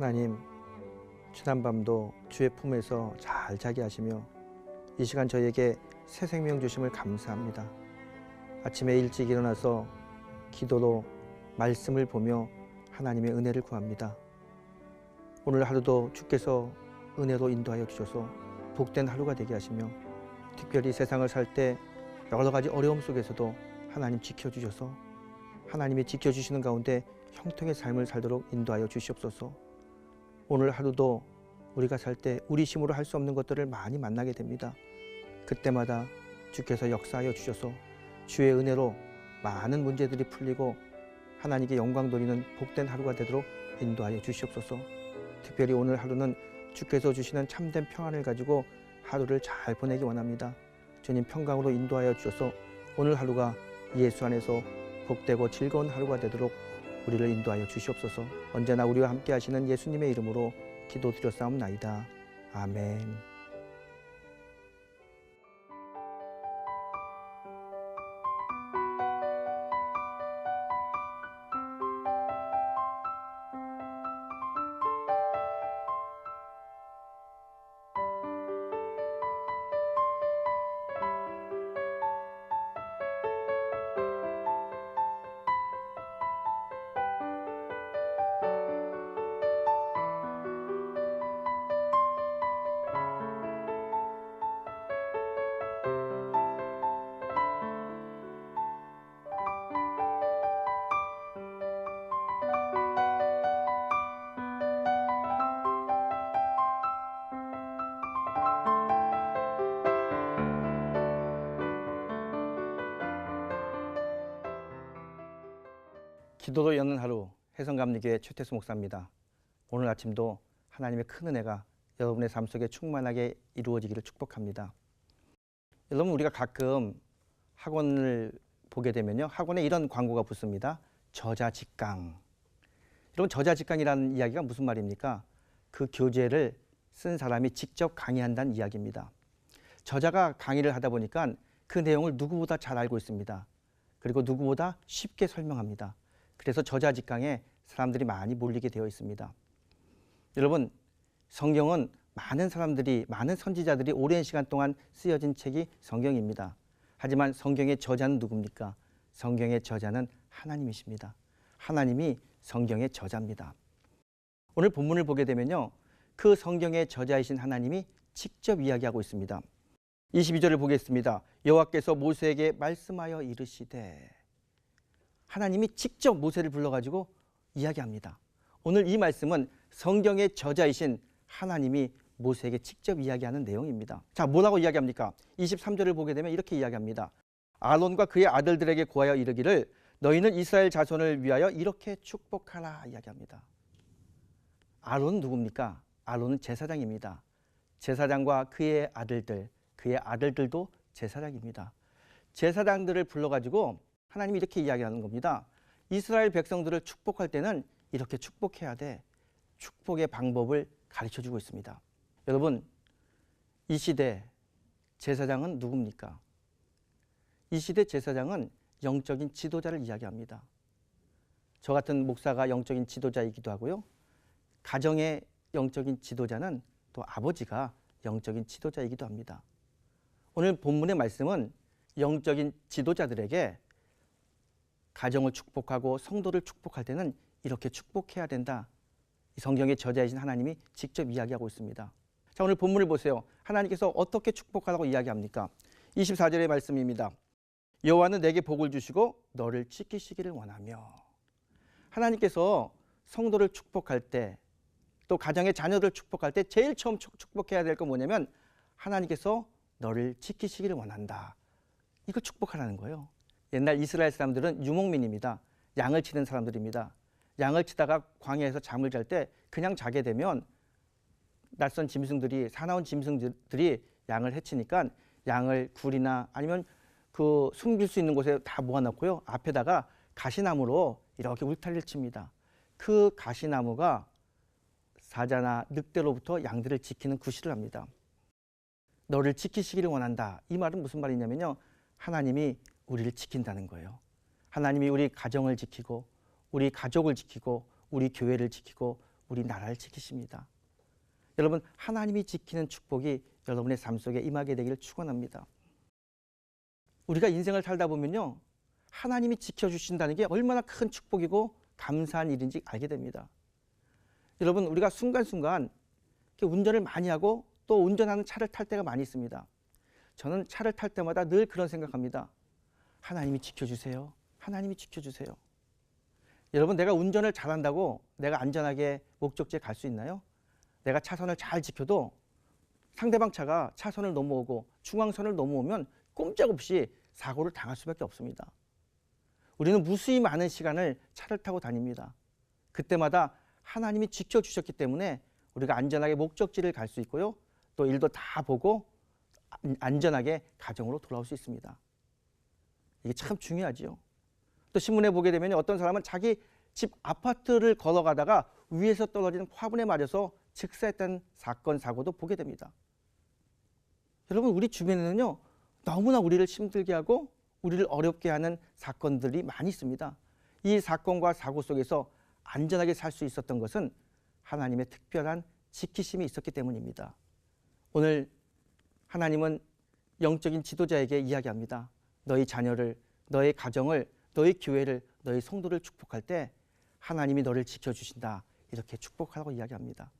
하나님, 지난 밤도 주의 품에서 잘 자게 하시며 이 시간 저에게 새 생명 주심을 감사합니다. 아침에 일찍 일어나서 기도로 말씀을 보며 하나님의 은혜를 구합니다. 오늘 하루도 주께서 은혜로 인도하여 주셔서 복된 하루가 되게 하시며 특별히 세상을 살 때 여러 가지 어려움 속에서도 하나님 지켜주셔서 하나님이 지켜주시는 가운데 형통의 삶을 살도록 인도하여 주시옵소서. 오늘 하루도 우리가 살 때 우리 힘으로 할 수 없는 것들을 많이 만나게 됩니다. 그때마다 주께서 역사하여 주셔서 주의 은혜로 많은 문제들이 풀리고 하나님께 영광 돌리는 복된 하루가 되도록 인도하여 주시옵소서. 특별히 오늘 하루는 주께서 주시는 참된 평안을 가지고 하루를 잘 보내기 원합니다. 주님 평강으로 인도하여 주셔서 오늘 하루가 예수 안에서 복되고 즐거운 하루가 되도록 우리를 인도하여 주시옵소서. 언제나 우리와 함께 하시는 예수님의 이름으로 기도드렸사옵나이다. 아멘. 기도로 여는 하루 해성감리교회 최태수 목사입니다. 오늘 아침도 하나님의 큰 은혜가 여러분의 삶 속에 충만하게 이루어지기를 축복합니다. 여러분 우리가 가끔 학원을 보게 되면요 학원에 이런 광고가 붙습니다. 저자 직강. 여러분 저자 직강이라는 이야기가 무슨 말입니까? 그 교재를 쓴 사람이 직접 강의한다는 이야기입니다. 저자가 강의를 하다 보니까 그 내용을 누구보다 잘 알고 있습니다. 그리고 누구보다 쉽게 설명합니다. 그래서 저자 직강에 사람들이 많이 몰리게 되어 있습니다. 여러분, 성경은 많은 사람들이, 많은 선지자들이 오랜 시간 동안 쓰여진 책이 성경입니다. 하지만 성경의 저자는 누굽니까? 성경의 저자는 하나님이십니다. 하나님이 성경의 저자입니다. 오늘 본문을 보게 되면요. 그 성경의 저자이신 하나님이 직접 이야기하고 있습니다. 22절을 보겠습니다. 여호와께서 모세에게 말씀하여 이르시되 하나님이 직접 모세를 불러가지고 이야기합니다. 오늘 이 말씀은 성경의 저자이신 하나님이 모세에게 직접 이야기하는 내용입니다. 자, 뭐라고 이야기합니까? 23절을 보게 되면 이렇게 이야기합니다. 아론과 그의 아들들에게 고하여 이르기를 너희는 이스라엘 자손을 위하여 이렇게 축복하라 이야기합니다. 아론은 누굽니까? 아론은 제사장입니다. 제사장과 그의 아들들, 그의 아들들도 제사장입니다. 제사장들을 불러가지고 하나님이 이렇게 이야기하는 겁니다. 이스라엘 백성들을 축복할 때는 이렇게 축복해야 돼. 축복의 방법을 가르쳐 주고 있습니다. 여러분, 이 시대 제사장은 누굽니까? 이 시대 제사장은 영적인 지도자를 이야기합니다. 저 같은 목사가 영적인 지도자이기도 하고요. 가정의 영적인 지도자는 또 아버지가 영적인 지도자이기도 합니다. 오늘 본문의 말씀은 영적인 지도자들에게 가정을 축복하고 성도를 축복할 때는 이렇게 축복해야 된다. 성경의 저자이신 하나님이 직접 이야기하고 있습니다. 자, 오늘 본문을 보세요. 하나님께서 어떻게 축복하라고 이야기합니까? 24절의 말씀입니다. 여호와는 내게 복을 주시고 너를 지키시기를 원하며 하나님께서 성도를 축복할 때 또 가정의 자녀들 축복할 때 제일 처음 축복해야 될 건 뭐냐면 하나님께서 너를 지키시기를 원한다. 이거 축복하라는 거예요. 옛날 이스라엘 사람들은 유목민입니다. 양을 치는 사람들입니다. 양을 치다가 광야에서 잠을 잘 때 그냥 자게 되면 낯선 짐승들이 사나운 짐승들이 양을 해치니까 양을 굴이나 아니면 그 숨길 수 있는 곳에 다 모아놓고요. 앞에다가 가시나무로 이렇게 울타리를 칩니다. 그 가시나무가 사자나 늑대로부터 양들을 지키는 구실을 합니다. 너를 지키시기를 원한다. 이 말은 무슨 말이냐면요. 하나님이 우리를 지킨다는 거예요. 하나님이 우리 가정을 지키고 우리 가족을 지키고 우리 교회를 지키고 우리 나라를 지키십니다. 여러분 하나님이 지키는 축복이 여러분의 삶 속에 임하게 되기를 축원합니다. 우리가 인생을 살다 보면요. 하나님이 지켜 주신다는 게 얼마나 큰 축복이고 감사한 일인지 알게 됩니다. 여러분 우리가 순간순간 운전을 많이 하고 또 운전하는 차를 탈 때가 많이 있습니다. 저는 차를 탈 때마다 늘 그런 생각합니다. 하나님이 지켜주세요. 하나님이 지켜주세요. 여러분 내가 운전을 잘한다고 내가 안전하게 목적지에 갈 수 있나요? 내가 차선을 잘 지켜도 상대방 차가 차선을 넘어오고 중앙선을 넘어오면 꼼짝없이 사고를 당할 수밖에 없습니다. 우리는 무수히 많은 시간을 차를 타고 다닙니다. 그때마다 하나님이 지켜주셨기 때문에 우리가 안전하게 목적지를 갈 수 있고요. 또 일도 다 보고 안전하게 가정으로 돌아올 수 있습니다. 이게 참 중요하지요. 또 신문에 보게 되면 어떤 사람은 자기 집 아파트를 걸어가다가 위에서 떨어지는 화분에 맞아서 즉사했던 사건 사고도 보게 됩니다. 여러분 우리 주변에는요 너무나 우리를 힘들게 하고 우리를 어렵게 하는 사건들이 많이 있습니다. 이 사건과 사고 속에서 안전하게 살 수 있었던 것은 하나님의 특별한 지키심이 있었기 때문입니다. 오늘 하나님은 영적인 지도자에게 이야기합니다. 너희 자녀를, 너의 가정을, 너희 교회를, 너희 성도를 축복할 때 하나님이 너를 지켜주신다. 이렇게 축복하라고 이야기합니다.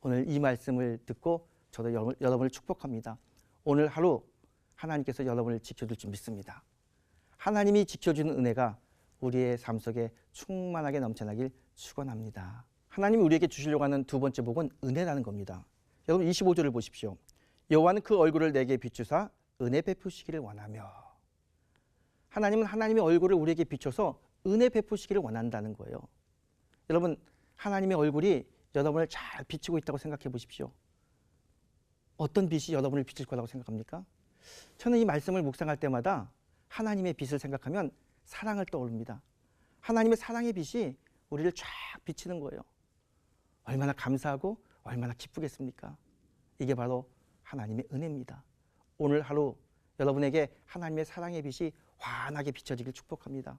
오늘 이 말씀을 듣고 저도 여러분을 축복합니다. 오늘 하루 하나님께서 여러분을 지켜줄 줄 믿습니다. 하나님이 지켜주는 은혜가 우리의 삶 속에 충만하게 넘쳐나길 축원합니다. 하나님이 우리에게 주시려고 하는 두 번째 복은 은혜라는 겁니다. 여러분 25절을 보십시오. 여호와는 그 얼굴을 내게 비추사 은혜 베푸시기를 원하며 하나님은 하나님의 얼굴을 우리에게 비춰서 은혜 베푸시기를 원한다는 거예요. 여러분 하나님의 얼굴이 여러분을 잘 비추고 있다고 생각해 보십시오. 어떤 빛이 여러분을 비칠 거라고 생각합니까? 저는 이 말씀을 묵상할 때마다 하나님의 빛을 생각하면 사랑을 떠올립니다. 하나님의 사랑의 빛이 우리를 쫙 비치는 거예요. 얼마나 감사하고 얼마나 기쁘겠습니까? 이게 바로 하나님의 은혜입니다. 오늘 하루 여러분에게 하나님의 사랑의 빛이 환하게 비춰지길 축복합니다.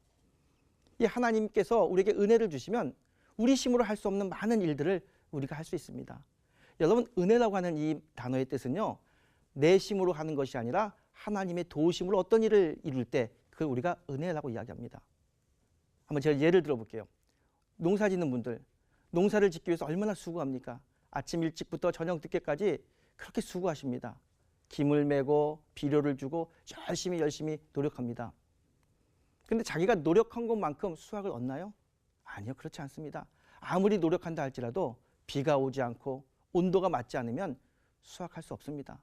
이 하나님께서 우리에게 은혜를 주시면 우리 힘으로 할 수 없는 많은 일들을 우리가 할 수 있습니다. 여러분 은혜라고 하는 이 단어의 뜻은요. 내 힘으로 하는 것이 아니라 하나님의 도우심으로 어떤 일을 이룰 때 그걸 우리가 은혜라고 이야기합니다. 한번 제가 예를 들어 볼게요. 농사 짓는 분들 농사를 짓기 위해서 얼마나 수고합니까? 아침 일찍부터 저녁 늦게까지 그렇게 수고하십니다. 김을 메고 비료를 주고 열심히 열심히 노력합니다. 근데 자기가 노력한 것만큼 수확을 얻나요? 아니요, 그렇지 않습니다. 아무리 노력한다 할지라도 비가 오지 않고 온도가 맞지 않으면 수확할 수 없습니다.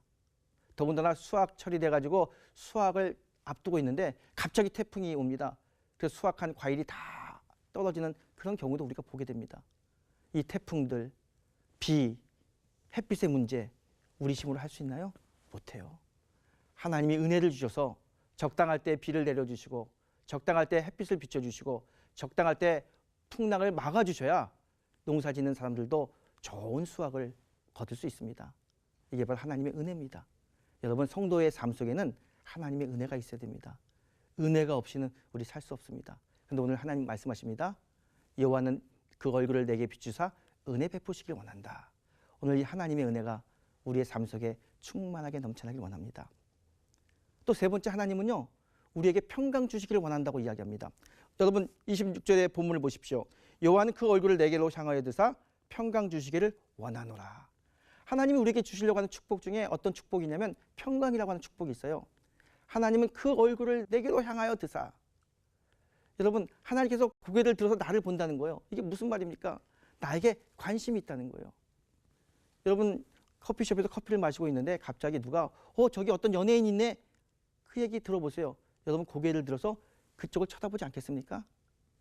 더군다나 수확 처리돼 가지고 수확을 앞두고 있는데 갑자기 태풍이 옵니다. 그래서 수확한 과일이 다 떨어지는 그런 경우도 우리가 보게 됩니다. 이 태풍들, 비, 햇빛의 문제 우리 힘으로 할 수 있나요? 못해요. 하나님이 은혜를 주셔서 적당할 때 비를 내려주시고 적당할 때 햇빛을 비춰주시고 적당할 때 풍랑을 막아주셔야 농사 짓는 사람들도 좋은 수확을 거둘 수 있습니다. 이게 바로 하나님의 은혜입니다. 여러분 성도의 삶 속에는 하나님의 은혜가 있어야 됩니다. 은혜가 없이는 우리 살 수 없습니다. 근데 오늘 하나님 말씀하십니다. 여호와는 그 얼굴을 내게 비추사 은혜 베푸시길 원한다. 오늘 이 하나님의 은혜가 우리의 삶 속에 충만하게 넘쳐나길 원합니다. 또 세 번째 하나님은요. 우리에게 평강 주시기를 원한다고 이야기합니다. 여러분 26절의 본문을 보십시오. 여호와는 그 얼굴을 내게로 향하여 드사 평강 주시기를 원하노라. 하나님이 우리에게 주시려고 하는 축복 중에 어떤 축복이냐면 평강이라고 하는 축복이 있어요. 하나님은 그 얼굴을 내게로 향하여 드사. 여러분 하나님께서 고개를 들어서 나를 본다는 거예요. 이게 무슨 말입니까? 나에게 관심이 있다는 거예요. 여러분 커피숍에서 커피를 마시고 있는데 갑자기 누가 어 저기 어떤 연예인 있네 그 얘기 들어보세요. 여러분 고개를 들어서 그쪽을 쳐다보지 않겠습니까?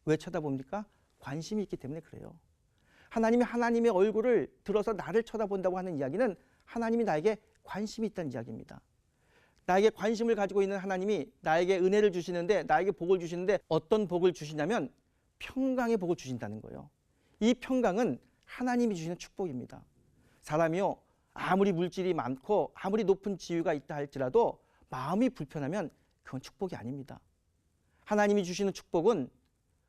왜 쳐다봅니까? 관심이 있기 때문에 그래요. 하나님이 하나님의 얼굴을 들어서 나를 쳐다본다고 하는 이야기는 하나님이 나에게 관심이 있다는 이야기입니다. 나에게 관심을 가지고 있는 하나님이 나에게 은혜를 주시는데 나에게 복을 주시는데 어떤 복을 주시냐면 평강의 복을 주신다는 거예요. 이 평강은 하나님이 주시는 축복입니다. 사람이요 아무리 물질이 많고 아무리 높은 지위가 있다 할지라도 마음이 불편하면 그건 축복이 아닙니다. 하나님이 주시는 축복은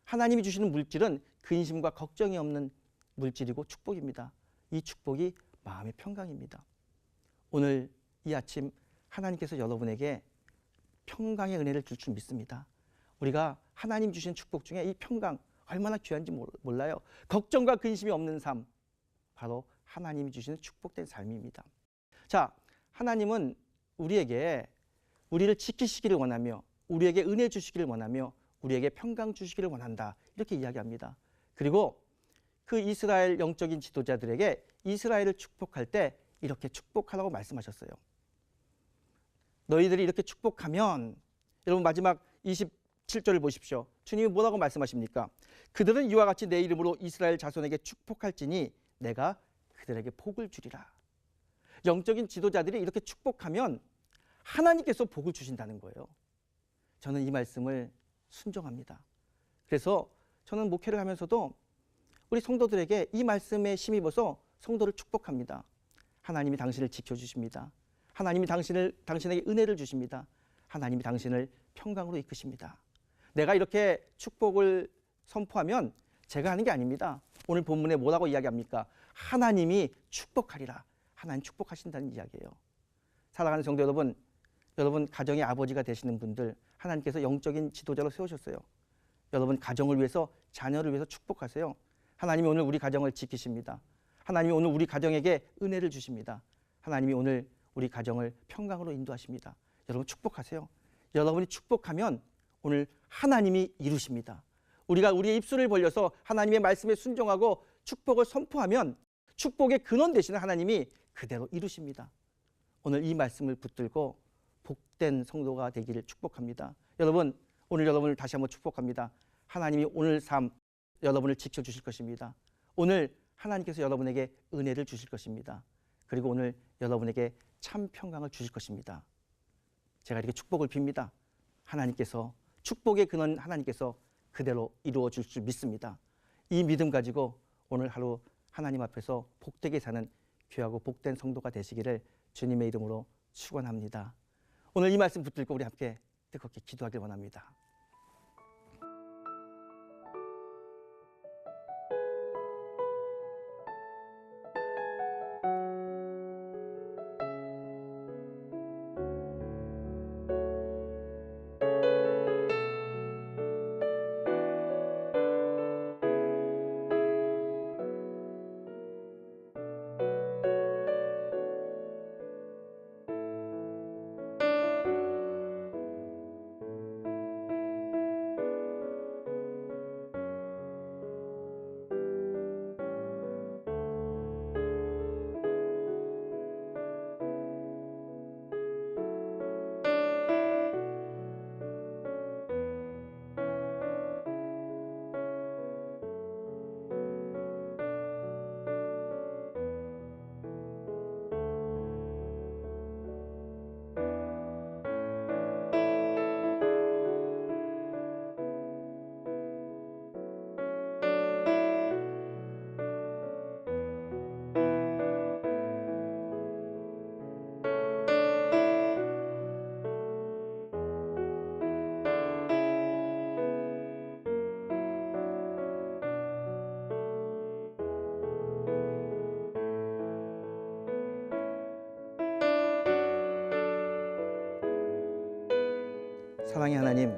하나님이 주시는 물질은 근심과 걱정이 없는 물질이고 축복입니다. 이 축복이 마음의 평강입니다. 오늘 이 아침 하나님께서 여러분에게 평강의 은혜를 줄 줄 믿습니다. 우리가 하나님 주신 축복 중에 이 평강 얼마나 귀한지 몰- 몰라요. 걱정과 근심이 없는 삶 바로 하나님이 주시는 축복된 삶입니다. 자, 하나님은 우리에게 우리를 지키시기를 원하며 우리에게 은혜 주시기를 원하며 우리에게 평강 주시기를 원한다. 이렇게 이야기합니다. 그리고 그 이스라엘 영적인 지도자들에게 이스라엘을 축복할 때 이렇게 축복하라고 말씀하셨어요. 너희들이 이렇게 축복하면 여러분 마지막 27절을 보십시오. 주님이 뭐라고 말씀하십니까? 그들은 이와 같이 내 이름으로 이스라엘 자손에게 축복할지니 내가 그들에게 복을 주리라. 영적인 지도자들이 이렇게 축복하면 하나님께서 복을 주신다는 거예요. 저는 이 말씀을 순종합니다. 그래서 저는 목회를 하면서도 우리 성도들에게 이 말씀에 힘입어서 성도를 축복합니다. 하나님이 당신을 지켜주십니다. 하나님이 당신을 당신에게 은혜를 주십니다. 하나님이 당신을 평강으로 이끄십니다. 내가 이렇게 축복을 선포하면 제가 하는 게 아닙니다. 오늘 본문에 뭐라고 이야기합니까? 하나님이 축복하리라. 하나님 축복하신다는 이야기예요. 살아가는 성도 여러분, 여러분 가정의 아버지가 되시는 분들 하나님께서 영적인 지도자로 세우셨어요. 여러분 가정을 위해서 자녀를 위해서 축복하세요. 하나님이 오늘 우리 가정을 지키십니다. 하나님이 오늘 우리 가정에게 은혜를 주십니다. 하나님이 오늘 우리 가정을 평강으로 인도하십니다. 여러분 축복하세요. 여러분이 축복하면 오늘 하나님이 이루십니다. 우리가 우리의 입술을 벌려서 하나님의 말씀에 순종하고 축복을 선포하면 축복의 근원 되시는 하나님이 그대로 이루십니다. 오늘 이 말씀을 붙들고 복된 성도가 되기를 축복합니다. 여러분, 오늘 여러분을 다시 한번 축복합니다. 하나님이 오늘 삶 여러분을 지켜 주실 것입니다. 오늘 하나님께서 여러분에게 은혜를 주실 것입니다. 그리고 오늘 여러분에게 참 평강을 주실 것입니다. 제가 이렇게 축복을 빕니다. 하나님께서 축복의 근원 하나님께서 그대로 이루어 줄 줄 믿습니다. 이 믿음 가지고 오늘 하루 하나님 앞에서 복되게 사는 귀하고 복된 성도가 되시기를 주님의 이름으로 축원합니다. 오늘 이 말씀 붙들고 우리 함께 뜨겁게 기도하길 원합니다. 사랑의 하나님,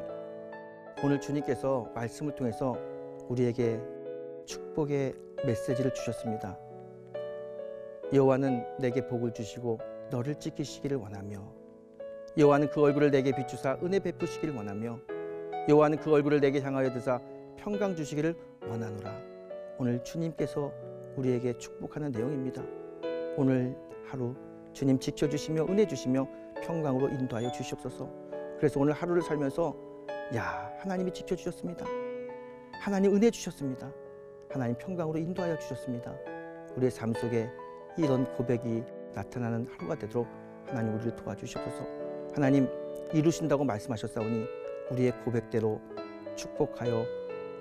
오늘 주님께서 말씀을 통해서 우리에게 축복의 메시지를 주셨습니다. 여호와는 내게 복을 주시고 너를 지키시기를 원하며 여호와는 그 얼굴을 내게 비추사 은혜 베푸시기를 원하며 여호와는 그 얼굴을 내게 향하여 드사 평강 주시기를 원하노라. 오늘 주님께서 우리에게 축복하는 내용입니다. 오늘 하루 주님 지켜주시며 은혜 주시며 평강으로 인도하여 주시옵소서. 그래서 오늘 하루를 살면서 야 하나님이 지켜주셨습니다. 하나님 은혜 주셨습니다. 하나님 평강으로 인도하여 주셨습니다. 우리의 삶 속에 이런 고백이 나타나는 하루가 되도록 하나님 우리를 도와주시옵소서. 하나님 이루신다고 말씀하셨사오니 우리의 고백대로 축복하여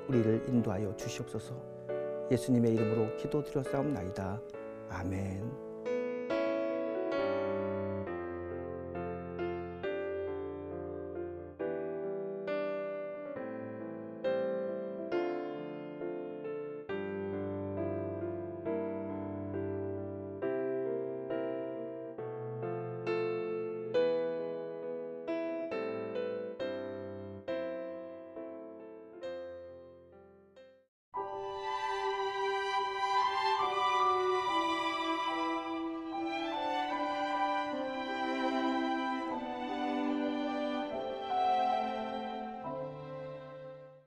우리를 인도하여 주시옵소서. 예수님의 이름으로 기도드렸사옵나이다. 아멘.